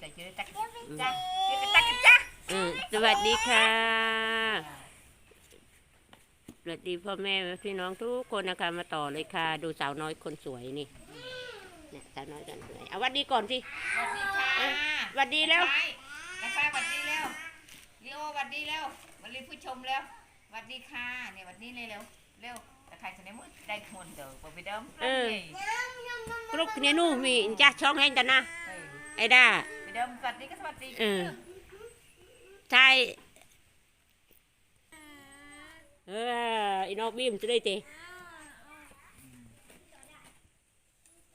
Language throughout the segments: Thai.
แต่เจอตักจ้ะเจอตักจ้ะอืมสวัสดีค่ะ สวัสดีพ่อแม่พี่น้องทุกคนนะคะมาต่อเลยค่ะ ดูสาวน้อยคนสวยนี่เนี่ยสาวน้อยคนสวยเอาหวัดดีก่อนสิสวัสดีค่ะเอ้ยสวัสดีแล้วนะคะสวัสดีแล้วลีโอสวัสดีแล้วสวัสดีผู้ชมแล้วสวัสดีค่ะเนี่ยสวัสดีเลยเร็วเร็วแต่ใครจะได้มืดได้คนเด้อบ่ไปเดิมเออกรุ๊กเนี่ยนู่นมีจ้าช่องแห้งกันนะเออไอ้ด้าไป เดิมสวัสดีก็สวัสดีเออใช่เอออีนอกบีมจะได้เตะ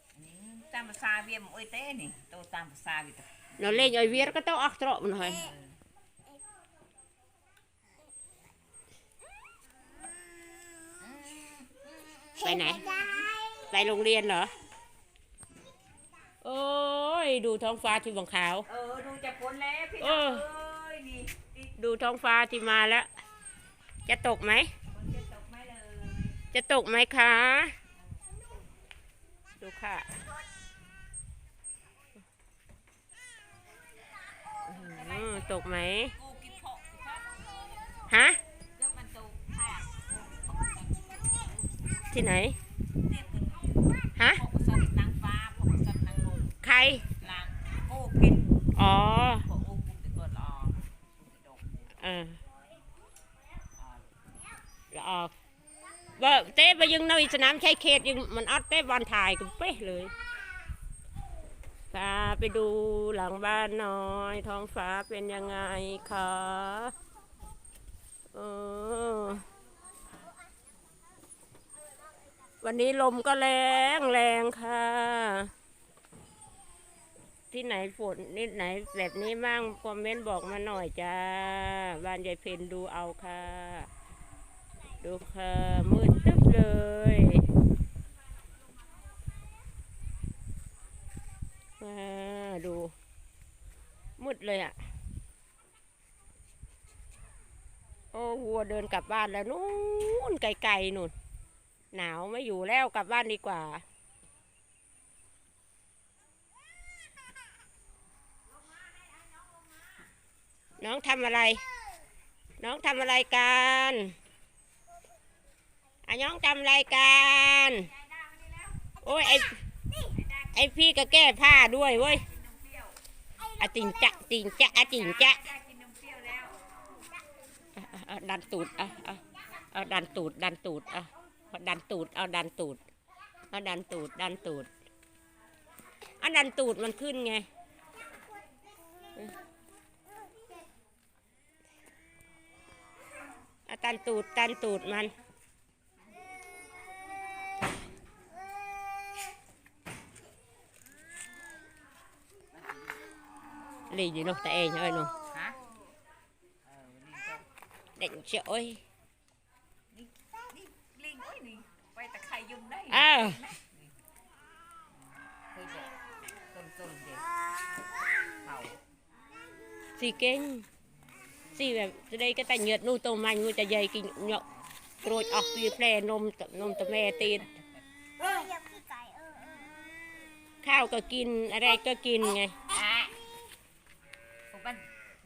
อันนี้ตามภาษาเวียมโอ้ยเต้นี่โตตามภาษาวิตเราเล่นไอ้เวียร์ก็ต้องอักตรอมันหน่อยไปไหนไปโรงเรียนเหรอโอ้ ยดูท้องฟ้าที่บังขาว เออ ดูจะพ้นแล้วพี่เอน้องอเอ้ยนี่นี่ดูท้องฟ้าที่มาแล้ว จะตกไหม ฝนจะตกไหมเลย จะตกไหมคะ ดูค่ะ อืมตกไหม กูกินเพาะสิครับฮะเลือกมันตกค่ะที่ไหน เรียกเป็น ฮะ พวกสลิดนางฟ้าพวกสลิดนางลม ใคร ลางโอ้กิน อ๋อ พวกโอ้กุมตะกดรอกุมตะดก เออ อ่า แล้วออก ว่าเต้ไปยังในสนามชัยเขตยังมันอัดเต้บอลถ่ายกันเป๊ะเลยพาไปดูหลังบ้านหน่อย ท้องฟ้าเป็นยังไงคะเออวันนี้ลมก็แรงแรงค่ะ ที่ไหนฝนนิดไหนแบบนี้มั่งคอมเมนต์บอกมาหน่อยจ้า บ้านยายเพนดูเอาค่ะ ดูค่ะ มืดตึ๊บเลย มาดู มืดเลยอะ่ะ โอ้วัวเดินกลับบ้านแล้วนู่นไกลๆนู่น หนาวไม่อยู่แล้วกลับบ้านดีกว่าน้องทำอะไร น้องทำอะไรกัน อะน้องทำอะไรกันโอ้ยไอไอพี่ก็แก้ผ้าด้วยเว้ยอะติงจะติงจะอะติงจะได้กินนมเปรี้ยวแล้วอะอะอะดันตูดอะอะเอาดันตูดดันตูดอะเอาดันตูดเอาดันตูดเอาดันตูดดันตูดอันดันตูดมันขึ้นไงอะดันตูดดันตูดมัน ยุ่งได้ อ้าว เคยบอกต้นต้นเด็กเผา xì kinh xì về từ đây cái tay nhợt nuôi tôm manh nuôi chả dây kinh nhọ rồi ọc vì phè nôm nôm tôm me tiền เอออยากพี่ไก่เออเออ ข้าวก็กินอะไรก็กินไง อ่ะผมบ้าน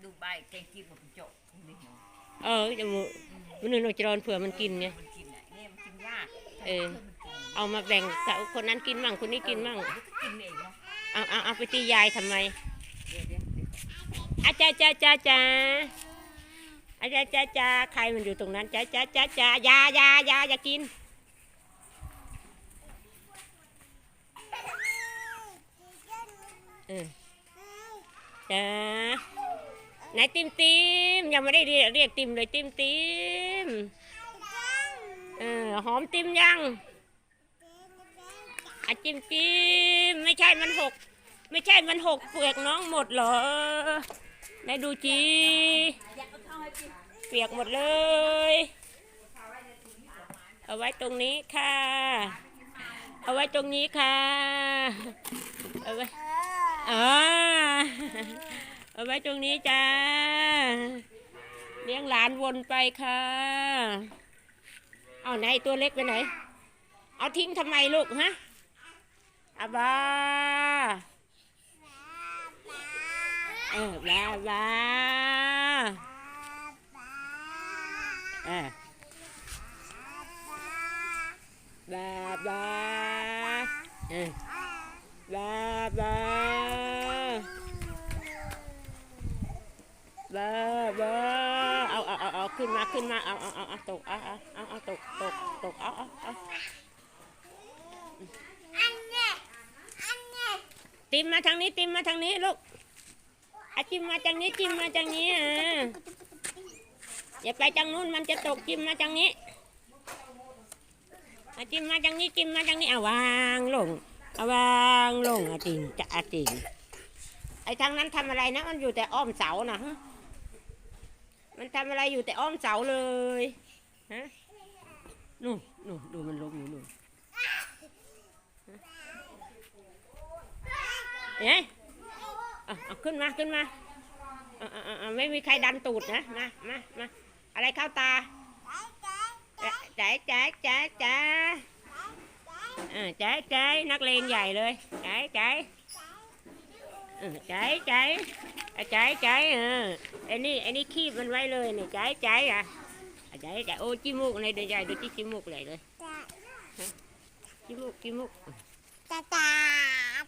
ดูใบแกงกินหมดเป็นโจกนี่หนูเออจะมูมันนึกจะรอนเผื่อมันกินไงมันกินอะเนี่ยมันกินยากเออ เอามาแบ่งกับคนนั้นกินมั่งคนนี้กินมั่งเดี๋ยวก็กินเองเนาะเอาเอาเอาไปตียายทำไมเดี๋ยวเดี๋ยวเดี๋ยวอาจ้าจ้าจ้าจ้าอาจ้าจ้าจ้าใครมันอยู่ตรงนั้นจ้าจ้าจ้าจ้ายายายาอย่ากินเออจ้า ไหนติมติมยังไม่ได้เรียกเรียกติมเลยติมติมเออหอมติมยังอะจิมจิมไม่ใช่มันหก ไม่ใช่มันหกเปลือกน้องหมดเหรอไหนดูจีเปียกหมดเลย เอาไว้ตรงนี้ค่ะ เอาไว้ตรงนี้ค่ะ เอาไว้อ่า เอาไว้ตรงนี้จ้า เลี้ยงหลานวนไปค่ะ เอาไหนตัวเล็กไปไหน เอาทิ้งทำไมลูกฮะอาบาเออบาบาเออบาบาเออบาบาบาบาเอาเอาเอาเอา ขึ้นมาขึ้นมาเอาเอาเอาเอาตกเอาเอาเอาเอาตกตกตกเอาเอาเอาอันเนี้ยอันเนี้ยติมมาทางนี้ติมมาทางนี้ลูกอาจิ้มมาทางนี้จิ้มมาทางนี้อะอย่าไปทางนู้นมันจะตกจิ้มมาทางนี้อาจิ้มมาทางนี้จิ้มมาทางนี้เอาวางลงเอาวางลงอาจิ้มจะอาจิ้มไอ้ทางนั้นทำอะไรนะมันอยู่แต่อ้อมเสานะฮะ มันทำอะไรอยู่แต่อ้อมเสาเลยฮะนู่นนู่นดูมันลงอยู่นู่นเอ๊ะเอาเอาขึ้นมาขึ้นมาเอาเอาเอาเอาไม่มีใครดันตูดนะมามามาอะไรเข้าตาใจใจใจใจเออใจใจนักเลงใหญ่เลยใจใจ เออใจใจเอาใจใจเออไอ้นี่ไอ้นี่คีบมันไว้เลยนี่ใจใจอะเอาใจใจโอ้จิมูกเลยเดี๋ยวใหญ่ดูที่จิมูกเลยเลยจิมูกจิมูกจ้าจ้า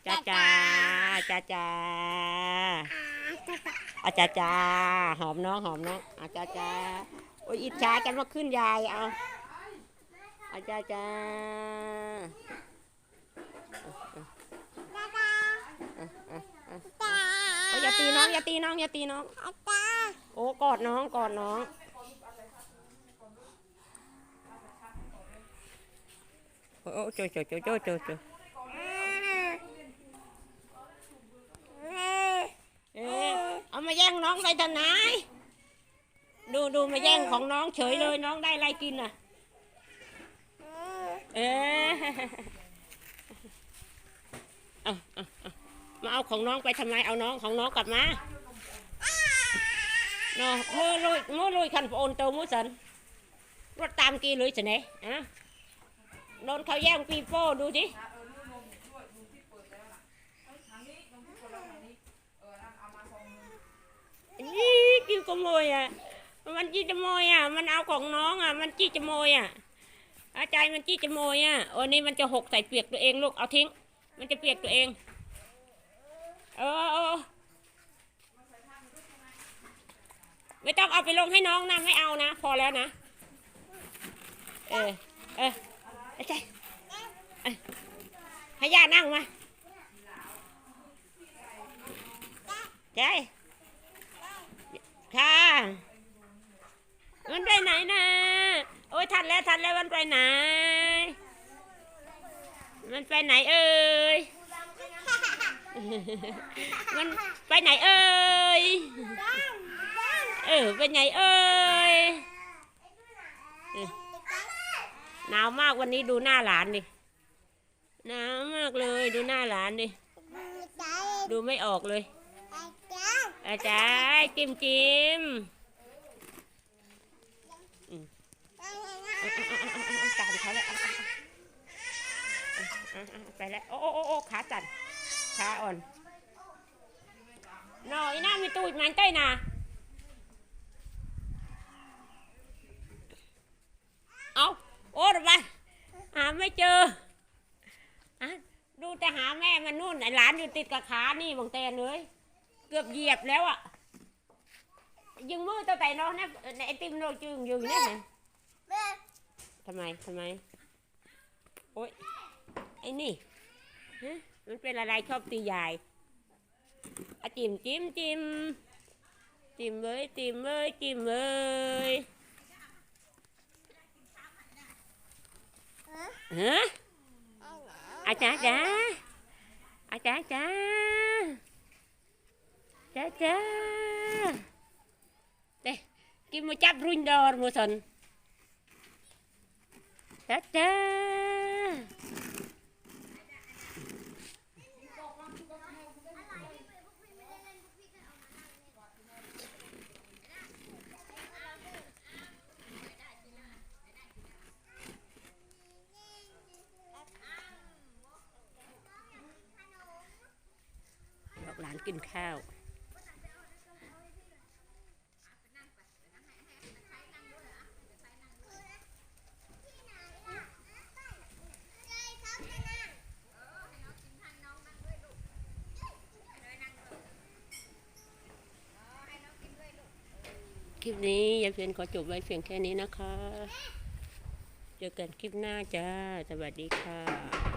จ้าจ้าจ้าจ้าอาจ้าจ้าหอมน้องหอมน้องอาจ้าจ้าโอ้ยอิจฉาจะมาขึ้นยายเอาอาจ้าจ้าจ้าจ้าโอ้ย อย่าตีน้องอย่าตีน้องอย่าตีน้องจ้าโอ้กอดน้องกอดน้อง โอ้โอ้โจโจโจโจโจโจเอ๊ะเอามาแย่งน้องไปทางไหนดูดูมาแย่งของน้องเฉยเลยน้องได้อะไรกินอะ เอ๊ะเอาเอาเอา มาเอาของน้องไปทำไมเอาน้องของน้องกลับมาเนาะมือลุยมือลุยขันโอนเตอมุสันรถตามกี่ลุยสิเนี่ยอะโดนเขาแย่งปีโป้ดูสิยี่กินขโมยอะ มันจี้จะโมยอะ มันเอาของน้องอะ มันจี้จะโมยอะอาจารย์มันจี้จะโมยอะโอ้นี่มันจะหกใส่เปียกตัวเองลูก เอาทิ้ง มันจะเปียกตัวเอง เออไม่ต้องเอาไปลงให้น้องนะไม่เอานะ พอแล้วนะ เออ เอออาจารย์เอ้ยให้ย่านั่งมาใช่ค่ะมันไปไหนนะโอ้ยทันแล้วทันแล้วมันไปไหน มันไปไหนเอ่ย มันไปไหนเอ่ยเออไปไหนเอ่ยเออหนาวมากวันนี้ดูหน้าหลานดิหนาวมากเลยดูหน้าหลานดิดูไม่ออกเลยอาจารย์จิ้มจิ้มอืมเอาเอาเอาเอาเอาตามเขาแล้วเอาเอาเอาเอาเอาไปแล้วโอ้โอ้โอ้โอ้ขาสั่น ขาอ่อนน่อยน้ามีตูดมันใต้นาเอาโอ้ระบายหาไม่เจออะดูแต่หาแม่มันนู่นไอ้หลานอยู่ติดกับขานี่บางแตนเลย เกือบเหยียบแล้วอะยึงมือตัวแต่น้องนะไอติมโนจึงอยู่นี่ไงทำไมทำไมโอ๊ยไอ้นี่ฮะ มันเป็นอะไรชอบตียายอะจิ้มจิ้มจิ้มจิ้มเลยจิ้มเลยจิ้มเลยฮะอาจารย์จ้าอาจารย์จ้าจ้าจ้าเด้กินมาจับรุ่นดอร์มาสันจ้าจ้าินข้าวคลิปนี้ยายเพียนขอจบไว้เพียงแค่นี้นะคะ เจอกันคลิปหน้าจ้า สวัสดีค่ะ